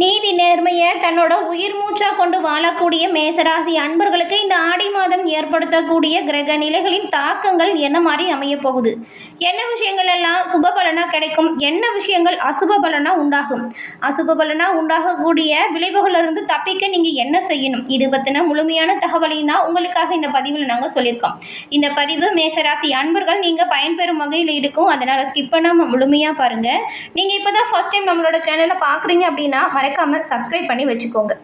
நீதி நேர்மையை தன்னோட உயிர் மூச்சா கொண்டு வாழக்கூடிய மேசராசி அன்பர்களுக்கு இந்த ஆடி மாதம் ஏற்படுத்தக்கூடிய கிரக நிலைகளின் தாக்கங்கள் என்ன மாதிரி அமைய போகுது? என்ன விஷயங்கள் எல்லாம் சுப பலனா கிடைக்கும்? என்ன விஷயங்கள் அசுப பலனா உண்டாகும்? அசுப பலனா உண்டாகக்கூடிய விளைவுகளிலிருந்து தப்பிக்க நீங்க என்ன செய்யணும்? இது பத்தின முழுமையான தகவலையும் தான் உங்களுக்காக இந்த பதிவில் நாங்கள் சொல்லியிருக்கோம். இந்த பதிவு மேசராசி அன்பர்கள் நீங்க பயன்பெறும் வகையில் இருக்கும். அதனால ஸ்கிப் பண்ணாம முழுமையா பாருங்க. நீங்க இப்பதான் ஃபர்ஸ்ட் டைம் நம்மளோட சேனலை பாக்குறீங்க அப்படின்னா மறக்காமல் சப்ஸ்கிரைப் பண்ணி வச்சுக்கோங்க.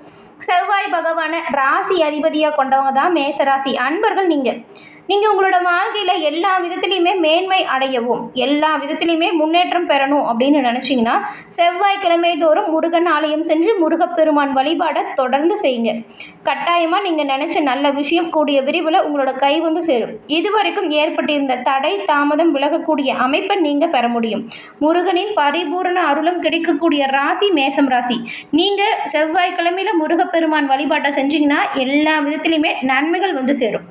செவ்வாய் பகவானை ராசி அதிபதியாக கொண்டவங்க தான் மேசராசி. அன்பர்கள் நீங்கள் நீங்கள் உங்களோட வாழ்க்கையில் எல்லா விதத்துலையுமே மேன்மை அடையவும் எல்லா விதத்துலேயுமே முன்னேற்றம் பெறணும் அப்படின்னு நினச்சிங்கன்னா செவ்வாய்க்கிழமை தோறும் முருகன் ஆலயம் சென்று முருகப்பெருமான் வழிபாடை தொடர்ந்து செய்யுங்க. கட்டாயமாக நீங்கள் நினச்ச நல்ல விஷயம் கூடிய விரிவில் உங்களோட கை வந்து சேரும். இதுவரைக்கும் ஏற்பட்டிருந்த தடை தாமதம் விலகக்கூடிய அமைப்பை நீங்கள் பெற முடியும். முருகனின் பரிபூரண அருளும் கிடைக்கக்கூடிய ராசி மேசம் ராசி. நீங்கள் செவ்வாய்க்கிழமையில் முருகப்பெருமான் வழிபாட்டை செஞ்சிங்கன்னா எல்லா விதத்துலேயுமே நன்மைகள் வந்து சேரும்.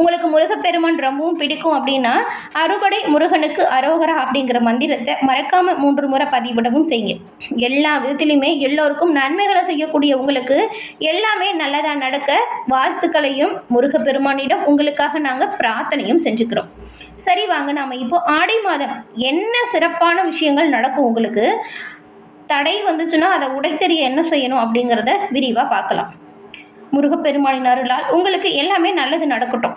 உங்களுக்கு முருகப்பெருமான் ரொம்பவும் பிடிக்கும் அப்படின்னா அறுபடை முருகனுக்கு அரோகரா அப்படிங்கிற மந்திரத்தை மறக்காமல் மூன்று முறை பதிவிடவும் செய்யுங்க. எல்லா விதத்திலையுமே எல்லோருக்கும் நன்மைகளை செய்யக்கூடிய உங்களுக்கு எல்லாமே நல்லதாக நடக்க வாழ்த்துக்களையும் முருகப்பெருமானிடம் உங்களுக்காக நாங்கள் பிரார்த்தனையும் செஞ்சுக்கிறோம். சரி வாங்க நாம் இப்போ ஆடி மாதம் என்ன சிறப்பான விஷயங்கள் நடக்கும் உங்களுக்கு? தடை வந்துச்சுன்னா அதை உடைத்தறிய என்ன செய்யணும் அப்படிங்கிறத விரிவாக பார்க்கலாம். முருகப்பெருமானின் அருளால் உங்களுக்கு எல்லாமே நல்லது நடக்கட்டும்.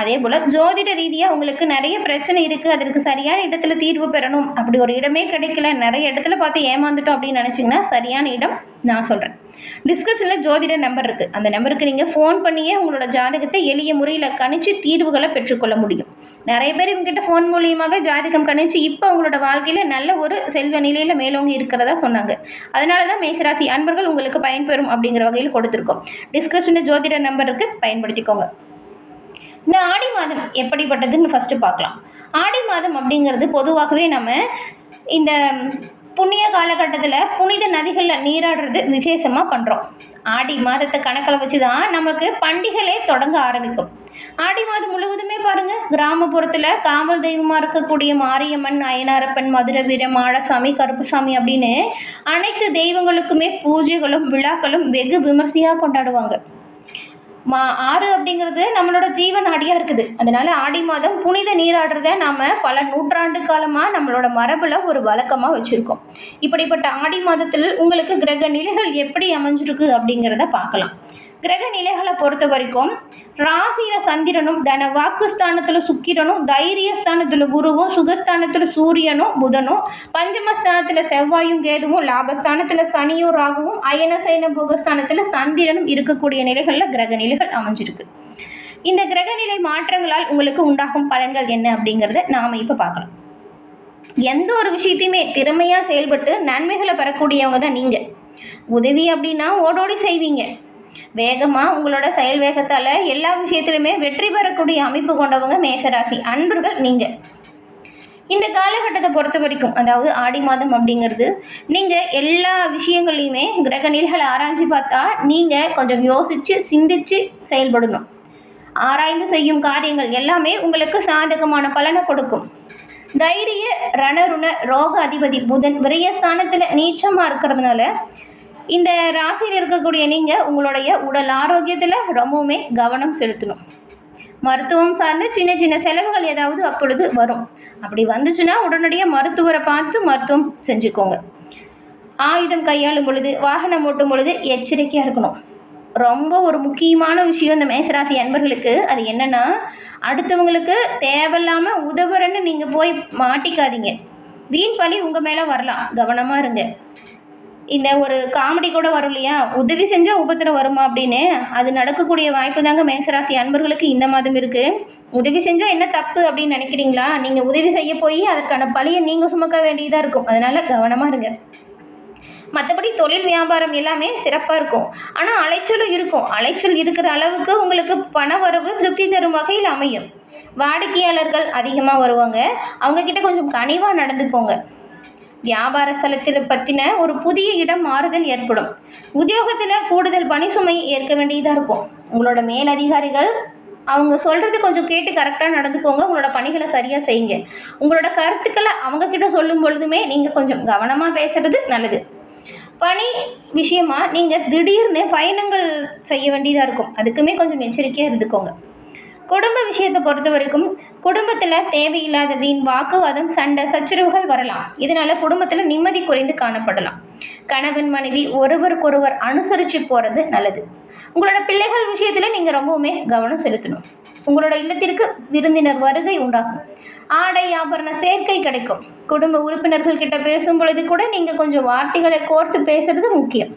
அதே போல் ஜோதிட ரீதியாக உங்களுக்கு நிறைய பிரச்சனை இருக்குது அதற்கு சரியான இடத்துல தீர்வு பெறணும். அப்படி ஒரு இடமே கிடைக்கல. நிறைய இடத்துல பார்த்து ஏமாந்துட்டோம் அப்படின்னு நினச்சிங்கன்னா சரியான இடம் நான் சொல்கிறேன் டிஸ்கிரிப்ஷனில் ஜோதிட நம்பர் இருக்குது அந்த நம்பருக்கு நீங்கள் ஃபோன் பண்ணியே உங்களோட ஜாதகத்தை எளிய முறையில் கணிச்சு தீர்வுகளை பெற்றுக்கொள்ள முடியும். நிறைய பேர் இவங்ககிட்ட ஃபோன் மூலியமாகவே ஜாதகம் கணிச்சு இப்போ அவங்களோட வாழ்க்கையில் நல்ல ஒரு செல்வ நிலையில் மேலோங்கி இருக்கிறதா சொன்னாங்க. அதனால தான் மேசராசி அன்பர்கள் உங்களுக்கு பயன்பெறும் அப்படிங்கிற வகையில் கொடுத்துருக்கோம். டிஸ்கிரிப்ஷனில் ஜோதிட நம்பருக்கு பயன்படுத்திக்கோங்க. இந்த ஆடி மாதம் எப்படிப்பட்டதுன்னு ஃபஸ்ட்டு பார்க்கலாம். ஆடி மாதம் அப்படிங்கிறது பொதுவாகவே நம்ம இந்த புண்ணிய காலகட்டத்தில் புனித நதிகளில் நீராடுறது விசேஷமாக பண்ணுறோம் ஆடி மாதத்தை கணக்கில் வச்சு தான் நமக்கு பண்டிகைகளே தொடங்க ஆரம்பிக்கும். ஆடி மாதம் முழுவதுமே பாருங்கள் கிராமப்புறத்தில் காவல் தெய்வமாக இருக்கக்கூடிய மாரியம்மன் அயனாரப்பன் மதுரை வீர மாடசாமி கருப்புசாமி அப்படின்னு அனைத்து தெய்வங்களுக்குமே பூஜைகளும் விழாக்களும் வெகு விமர்சையாக கொண்டாடுவாங்க. மா ஆறு அப்படிங்கிறது நம்மளோட ஜீவன் நாடியாக இருக்குது. அதனால ஆடி மாதம் புனித நீராடுறத நாம் பல நூற்றாண்டு காலமாக நம்மளோட மரபில் ஒரு வழக்கமாக வச்சுருக்கோம். இப்படிப்பட்ட ஆடி மாதத்தில் உங்களுக்கு கிரக நிலைகள் எப்படி அமைஞ்சிருக்கு அப்படிங்கிறத பார்க்கலாம். கிரக நிலைகளை பொறுத்த வரைக்கும் ராசியில் சந்திரனும் தன வாக்குஸ்தானத்தில் சுக்கிரனும் தைரியஸ்தானத்தில் குருவும் சுகஸ்தானத்தில் சூரியனும் புதனும் பஞ்சமஸ்தானத்தில் செவ்வாயும் கேதுவும் லாபஸ்தானத்தில் சனியும் ராகுவும் அயனசைன புகஸ்தானத்தில் சந்திரனும் இருக்கக்கூடிய நிலைகளில் கிரக நிலைகள் அமைஞ்சிருக்கு. இந்த கிரகநிலை மாற்றங்களால் உங்களுக்கு உண்டாகும் பலன்கள் என்ன அப்படிங்கிறத நாம் இப்போ பார்க்கலாம். எந்த ஒரு விஷயத்தையுமே திறமையாக செயல்பட்டு நன்மைகளை பெறக்கூடியவங்க தான் நீங்கள் உதவி அப்படின்னா ஓடோடி செய்வீங்க. வேகமாக உங்களோட செயல் வேகத்தால் எல்லா விஷயத்திலுமே வெற்றி பெறக்கூடிய அமைப்பு கொண்டவங்க மேசராசி அன்பர்கள் நீங்கள் இந்த காலகட்டத்தை பொறுத்த வரைக்கும் அதாவது ஆடி மாதம் அப்படிங்கிறது நீங்கள் எல்லா விஷயங்களையுமே கிரக நிலைகளை ஆராய்ச்சி பார்த்தா நீங்கள் கொஞ்சம் யோசித்து சிந்தித்து செயல்படணும். ஆராய்ந்து செய்யும் காரியங்கள் எல்லாமே உங்களுக்கு சாதகமான பலனை கொடுக்கும். தைரிய ரணருண ரோக அதிபதி புதன் விரயஸ்தானத்தில் நீச்சமாக இருக்கிறதுனால இந்த ராசியில் இருக்கக்கூடிய நீங்கள் உங்களுடைய உடல் ஆரோக்கியத்தில் ரொம்பவுமே கவனம் செலுத்தணும். மருத்துவம் சார்ந்த சின்ன சின்ன செலவுகள் ஏதாவது அப்பொழுது வரும். அப்படி வந்துச்சுன்னா உடனடியாக மருத்துவரை பார்த்து மருத்துவம் செஞ்சுக்கோங்க. ஆயுதம் கையாளும் பொழுது வாகனம் ஓட்டும் பொழுது எச்சரிக்கையாக இருக்கணும். ரொம்ப ஒரு முக்கியமான விஷயம் இந்த மேசராசி அன்பர்களுக்கு. அது என்னென்னா அடுத்தவங்களுக்கு தேவையில்லாமல் உதவுறன்னு நீங்கள் போய் மாட்டிக்காதீங்க. வீண் பழி உங்கள் மேலே வரலாம். கவனமாக இருங்க. இந்த ஒரு காமெடி கூட வரும் இல்லையா? உதவி செஞ்சால் உபத்திரம் வருமா அப்படின்னு? அது நடக்கக்கூடிய வாய்ப்பு தாங்க மேசராசி அன்பர்களுக்கு இந்த மாதம் இருக்குது உதவி செஞ்சால் என்ன தப்பு அப்படின்னு நினைக்கிறீங்களா? நீங்கள் உதவி செய்ய போய் அதற்கான பழியை நீங்கள் சுமக்க வேண்டியதாக இருக்கும். அதனால் கவனமாக இருங்க. மற்றபடி தொழில் வியாபாரம் எல்லாமே சிறப்பாக இருக்கும். ஆனால் அலைச்சலும் இருக்கும். அலைச்சல் இருக்கிற அளவுக்கு உங்களுக்கு பண வரவு திருப்தி தரும் வகையில் அமையும். வாடிக்கையாளர்கள் அதிகமாக வருவாங்க. அவங்கக்கிட்ட கொஞ்சம் கனிவாக நடந்துக்கோங்க. வியாபார ஸ்தலத்தில் பற்றின ஒரு புதிய இடம் மாறுதல் ஏற்படும். உத்தியோகத்தில் கூடுதல் பணி சுமை ஏற்க வேண்டியதாக இருக்கும். உங்களோட மேலதிகாரிகள் அவங்க சொல்கிறது கொஞ்சம் கேட்டு கரெக்டாக நடந்துக்கோங்க. உங்களோட பணிகளை சரியாக செய்யுங்க. உங்களோட கருத்துக்களை அவங்கக்கிட்ட சொல்லும் பொழுதுமே நீங்கள் கொஞ்சம் கவனமாக பேசுகிறது நல்லது. பணி விஷயமா நீங்கள் திடீர்னு பயணங்கள் செய்ய வேண்டியதாக இருக்கும். அதுக்குமே கொஞ்சம் எச்சரிக்கையாக இருந்துக்கோங்க. குடும்ப விஷயத்தை பொறுத்த வரைக்கும் குடும்பத்தில் தேவையில்லாத வீண் வாக்குவாதம் சண்டை சச்சரவுகள் வரலாம். இதனால் குடும்பத்தில் நிம்மதி குறைந்து காணப்படலாம். கணவன் மனைவி ஒருவருக்கொருவர் அனுசரித்து போகிறது நல்லது. உங்களோட பிள்ளைகள் விஷயத்தில் நீங்கள் ரொம்பவுமே கவனம் செலுத்தணும். உங்களோட இல்லத்திற்கு விருந்தினர் வருகை உண்டாகும். ஆடை ஆபரண சேர்க்கை கிடைக்கும். குடும்ப உறுப்பினர்கள் கிட்ட பேசும் பொழுது கூட நீங்கள் கொஞ்சம் வார்த்தைகளை கோர்த்து பேசுறது முக்கியம்.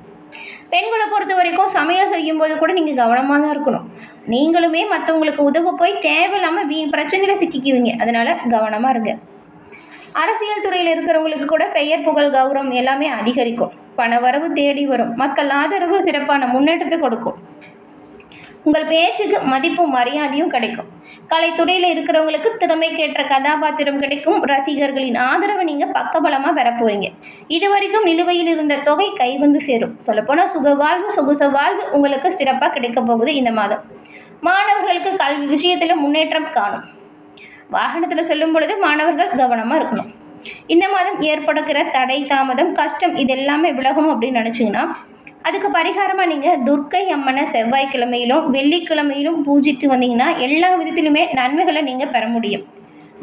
பெண்களை பொறுத்த வரைக்கும் சமையல் செய்யும்போது கூட நீங்கள் கவனமாக தான் இருக்கணும். நீங்களுமே மற்றவங்களுக்கு உதவ போய் தேவையில்லாமல் வீண் பிரச்சனைகளை சிக்கிக்குவீங்க. அதனால் கவனமாக இருங்க. அரசியல் துறையில் இருக்கிறவங்களுக்கு கூட பெயர் புகழ் கௌரவம் எல்லாமே அதிகரிக்கும். பண வரவு தேடி வரும். மக்கள் ஆதரவு சிறப்பான முன்னேற்றத்தை கொடுக்கும். உங்கள் பேச்சுக்கு மதிப்பும் மரியாதையும் கிடைக்கும். கலைத்துறையில் இருக்கிறவங்களுக்கு திறமைக்கேற்ற கதாபாத்திரம் கிடைக்கும். ரசிகர்களின் ஆதரவை நீங்கள் பக்கபலமாக பெற போறீங்க இது வரைக்கும் நிலுவையில் இருந்த தொகை கை வந்து சேரும். சொல்லப்போனால் சுக வாழ்வு சொகுச வாழ்வு உங்களுக்கு சிறப்பாக கிடைக்க போகுது இந்த மாதம். மாணவர்களுக்கு கல்வி விஷயத்தில் முன்னேற்றம் காணும். வாகனத்தில் சொல்லும் பொழுது மாணவர்கள் கவனமாக இருக்கணும். இந்த மாதம் ஏற்படுகிற தடை தாமதம் கஷ்டம் இது எல்லாமே விலகணும் அப்படின்னு நினச்சிங்கன்னா அதுக்கு பரிகாரமாக நீங்கள் துர்க்கை அம்மனை செவ்வாய்க்கிழமையிலும் வெள்ளிக்கிழமையிலும் பூஜித்து வந்தீங்கன்னா எல்லா விதத்திலுமே நன்மைகளை நீங்கள் பெற முடியும்.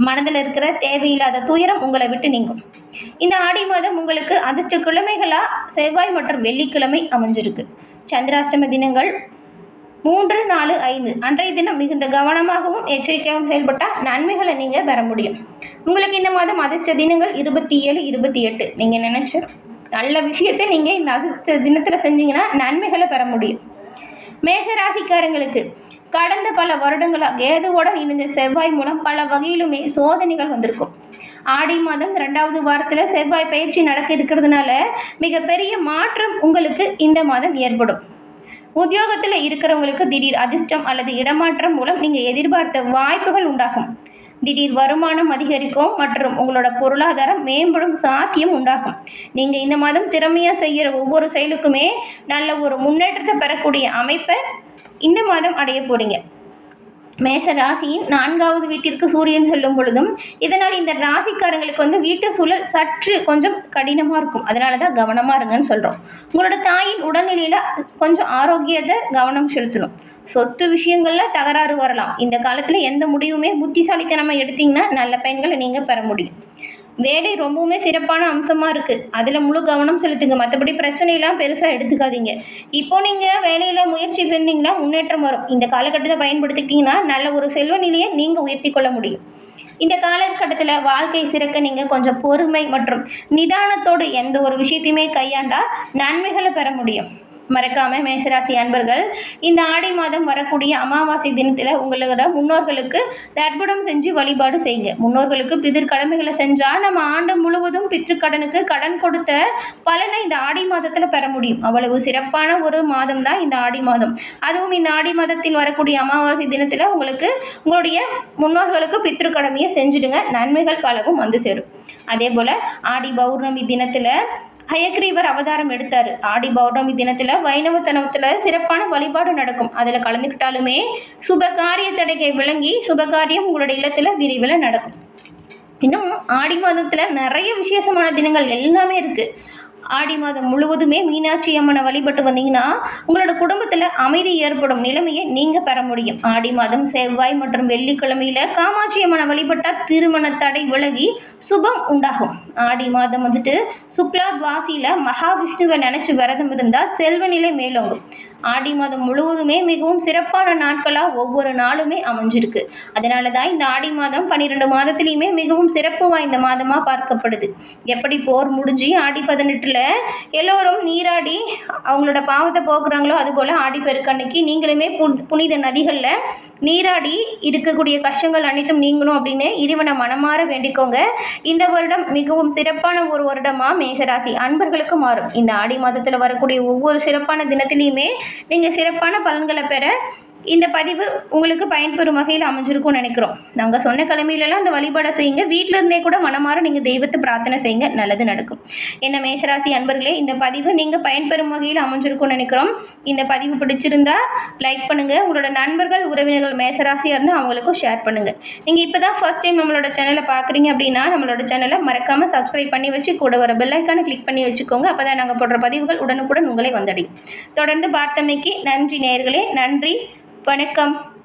மனதில் இருக்கிற தேவையில்லாத துயரம் உங்களை விட்டு நீங்கும். இந்த ஆடி மாதம் உங்களுக்கு அதிர்ஷ்ட கிழமைகளாக செவ்வாய் மற்றும் வெள்ளிக்கிழமை அமைஞ்சிருக்கு. சந்திராஷ்டம தினங்கள் மூன்று நாலு ஐந்து. அன்றைய தினம் மிகுந்த கவனமாகவும் எச்சரிக்கையாகவும் செயல்பட்டால் நன்மைகளை நீங்கள் பெற முடியும். உங்களுக்கு இந்த மாதம் அதிர்ஷ்ட தினங்கள் இருபத்தி ஏழு இருபத்தி எட்டு. நீங்கள் நினச்ச நல்ல விஷயத்தை நீங்கள் இந்த அடுத்த தினத்தில் செஞ்சீங்கன்னா நன்மைகளை பெற முடியும். மேஷ ராசிக்காரங்களுக்கு கடந்த பல வருடங்களாக கேதுவுடன் இணைந்த செவ்வாய் மூலம் பல வகையிலுமே சோதனைகள் வந்திருக்கும். ஆடி மாதம் ரெண்டாவது வாரத்தில் செவ்வாய் பயிற்சி நடக்க இருக்கிறதுனால மிகப்பெரிய மாற்றம் உங்களுக்கு இந்த மாதம் ஏற்படும். உத்தியோகத்தில் இருக்கிறவங்களுக்கு திடீர் அதிர்ஷ்டம் அல்லது இடமாற்றம் மூலம் நீங்கள் எதிர்பார்த்த வாய்ப்புகள் உண்டாகும். திடீர் வருமானம் அதிகரிக்கும் மற்றும் உங்களோட பொருளாதாரம் மேம்படும் சாத்தியம் உண்டாகும். நீங்கள் இந்த மாதம் திறமையாக செய்கிற ஒவ்வொரு செயலுக்குமே நல்ல ஒரு முன்னேற்றத்தை பெறக்கூடிய அமைப்பை இந்த மாதம் அடைய போகிறீங்க மேச ராசியின் நான்காவது வீட்டிற்கு சூரியன் செல்லும் பொழுதும் இதனால் இந்த ராசிக்காரங்களுக்கு வந்து வீட்டு சூழல் சற்று கொஞ்சம் கடினமாக இருக்கும். அதனால தான் கவனமாக இருங்கன்னு சொல்கிறோம் உங்களோட தாயின் உடல்நிலையில் கொஞ்சம் ஆரோக்கியத்தை கவனம் செலுத்தணும். சொத்து விஷயங்களில் தகராறு வரலாம். இந்த காலத்தில் எந்த முடிவுமே புத்திசாலித்தனமாக எடுத்தீங்கன்னா நல்ல பயன்களை நீங்கள் பெற முடியும். வேலை ரொம்பவுமே சிறப்பான அம்சமாக இருக்குது அதில் முழு கவனம் செலுத்துங்க. மற்றபடி பிரச்சனையெல்லாம் பெருசாக எடுத்துக்காதீங்க. இப்போ நீங்கள் வேலையில் முயற்சி பண்ணிங்கன்னா முன்னேற்றம் வரும். இந்த காலகட்டத்தை பயன்படுத்திக்கிட்டிங்கன்னா நல்ல ஒரு செல்வ நிலையை நீங்கள் உயர்த்தி கொள்ள முடியும். இந்த காலகட்டத்தில் வாழ்க்கை சிறக்க நீங்கள் கொஞ்சம் பொறுமை மற்றும் நிதானத்தோடு எந்த ஒரு விஷயத்தையுமே கையாண்டால் நன்மைகளை பெற முடியும். மறக்காம மேசராசி அன்பர்கள் இந்த ஆடி மாதம் வரக்கூடிய அமாவாசை தினத்தில் உங்களோட முன்னோர்களுக்கு தர்ப்பணம் செஞ்சு வழிபாடு செய்யுங்க. முன்னோர்களுக்கு பிதிர் கடமைகளை செஞ்சால் நம்ம ஆண்டு முழுவதும் பித்ருக்கடனுக்கு கடன் கொடுத்த பலனை இந்த ஆடி மாதத்தில் பெற முடியும். அவ்வளவு சிறப்பான ஒரு மாதம் தான் இந்த ஆடி மாதம். அதுவும் இந்த ஆடி மாதத்தில் வரக்கூடிய அமாவாசை தினத்தில் உங்களுக்கு உங்களுடைய முன்னோர்களுக்கு பித்ருக்கடமையை செஞ்சுடுங்க. நன்மைகள் பலவும் வந்து சேரும். அதே போல் ஆடி பௌர்ணமி தினத்தில் ஹயக்ரீவர் அவதாரம் எடுத்தார். ஆடி பௌர்ணமி தினத்தில் வைணவத்தனத்தில் சிறப்பான வழிபாடு நடக்கும். அதில் கலந்துக்கிட்டாலுமே சுபகாரிய தடைகை விளங்கி சுபகாரியம் உங்களோட இல்லத்தில் விரைவில் நடக்கும். இன்னும் ஆடி மாதத்தில் நிறைய விசேஷமான தினங்கள் எல்லாமே இருக்குது ஆடி மாதம் முழுவதுமே மீனாட்சி அம்மனை வழிபட்டு வந்தீங்கன்னா உங்களோட குடும்பத்தில் அமைதி ஏற்படும் நிலைமையை நீங்கள் பெற முடியும். ஆடி மாதம் செவ்வாய் மற்றும் வெள்ளிக்கிழமையில் காமாட்சி அம்மனை வழிபட்டால் திருமண தடை விலகி சுபம் உண்டாகும். ஆடி மாதம் வந்துட்டு சுக்லா துவாசியில் மகாவிஷ்ணுவை நினச்சி விரதம் இருந்தால் செல்வநிலை மேலோங்கும். ஆடி மாதம் முழுவதுமே மிகவும் சிறப்பான நாட்களாக ஒவ்வொரு நாளுமே அமைஞ்சிருக்கு. அதனால தான் இந்த ஆடி மாதம் பன்னிரெண்டு மாதத்துலேயுமே மிகவும் சிறப்பு வாய்ந்த மாதமாக பார்க்கப்படுது. எப்படி போர் முடிஞ்சு ஆடி பதினெட்டில் எல்லோரும் நீராடி அவங்களோட பாவத்தை போக்குறாங்களோ அதுபோல் ஆடி பெருக்கன்னைக்கு நீங்களுமே புனித நதிகளில் நீராடி இருக்கக்கூடிய கஷ்டங்கள் அனைத்தும் நீங்கணும் அப்படின்னு இறைவனை மனமாற வேண்டிக்கோங்க. இந்த வருடம் மிகவும் சிறப்பான ஒரு வருடமாக மேசராசி அன்பர்களுக்கு மாறும். இந்த ஆடி மாதத்தில் வரக்கூடிய ஒவ்வொரு சிறப்பான தினத்திலையுமே நீங்கள் சிறப்பான பலன்களை பெற இந்த பதிவு உங்களுக்கு பயன்பெறும் வகையில் அமைஞ்சிருக்கும்னு நினைக்கிறோம். நாங்கள் சொன்ன கிழமையிலலாம் அந்த வழிபாடை செய்யுங்க. வீட்டில் இருந்தே கூட மனமாற நீங்கள் தெய்வத்தை பிரார்த்தனை செய்யுங்க. நல்லது நடக்கும். என்ன மேஷராசி அன்பர்களே இந்த பதிவு நீங்கள் பயன்பெறும் வகையில் அமைஞ்சிருக்கும்னு நினைக்கிறோம். இந்த பதிவு பிடிச்சிருந்தா லைக் பண்ணுங்கள் உங்களோட நண்பர்கள் உறவினர்கள் மேசராசியாக இருந்தால் அவங்களுக்கும் ஷேர் பண்ணுங்கள் நீங்கள் இப்போ தான் ஃபர்ஸ்ட் டைம் நம்மளோட சேனலை பார்க்குறீங்க அப்படின்னா நம்மளோட சேனலை மறக்காமல் சப்ஸ்கிரைப் பண்ணி வச்சு கூட வர பெல்லைக்கான கிளிக் பண்ணி வச்சுக்கோங்க. அப்போ தான் நாங்கள் போடுற பதிவுகள் உடனுக்குடன் உங்களை வந்தடையும். தொடர்ந்து பார்த்தமைக்கு நன்றி நேர்களே. நன்றி. வணக்கம்.